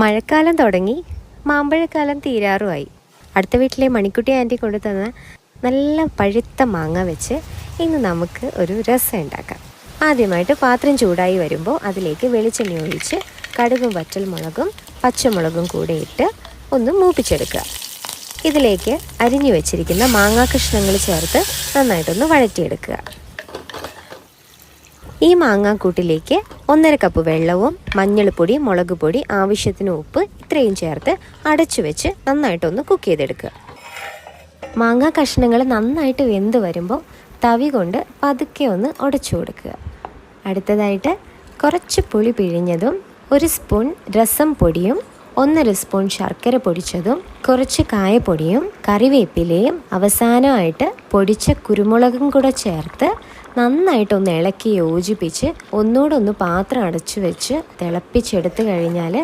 മഴക്കാലം തുടങ്ങി മാമ്പഴക്കാലം തീരാറുമായി. അടുത്ത വീട്ടിലെ മണിക്കുട്ടി ആന്റി കൊണ്ടു തന്ന നല്ല പഴുത്ത മാങ്ങ വെച്ച് ഇന്ന് നമുക്ക് ഒരു രസം ഉണ്ടാക്കാം. ആദ്യമായിട്ട് പാത്രം ചൂടായി വരുമ്പോൾ അതിലേക്ക് വെളിച്ചെണ്ണ ഒഴിച്ച് കടുകും വറ്റൽമുളകും പച്ചമുളകും കൂടെ ഇട്ട് ഒന്ന് മൂപ്പിച്ചെടുക്കുക. ഇതിലേക്ക് അരിഞ്ഞു വെച്ചിരിക്കുന്ന മാങ്ങാ കഷ്ണങ്ങൾ ചേർത്ത് നന്നായിട്ടൊന്ന് വഴറ്റിയെടുക്കുക. ഈ മാങ്ങാക്കൂട്ടിലേക്ക് ഒന്നര കപ്പ് വെള്ളവും മഞ്ഞൾപ്പൊടി മുളക് പൊടി ആവശ്യത്തിന് ഉപ്പ് ഇത്രയും ചേർത്ത് അടച്ചു വെച്ച് നന്നായിട്ടൊന്ന് കുക്ക് ചെയ്തെടുക്കുക. മാങ്ങാ കഷ്ണങ്ങൾ നന്നായിട്ട് വെന്ത് വരുമ്പോൾ തവി കൊണ്ട് പതുക്കെ ഒന്ന് ഉടച്ചു കൊടുക്കുക. അടുത്തതായിട്ട് കുറച്ച് പുളി പിഴിഞ്ഞതും ഒരു സ്പൂൺ രസം പൊടിയും ഒന്നര സ്പൂൺ ശർക്കര പൊടിച്ചതും കുറച്ച് കായപ്പൊടിയും കറിവേപ്പിലയും അവസാനമായിട്ട് പൊടിച്ച കുരുമുളകും കൂടെ ചേർത്ത് നന്നായിട്ടൊന്ന് ഇളക്കി യോജിപ്പിച്ച് ഒന്നുകൂടെ ഒന്ന് പാത്രം അടച്ചു വെച്ച് തിളപ്പിച്ചെടുത്ത് കഴിഞ്ഞാൽ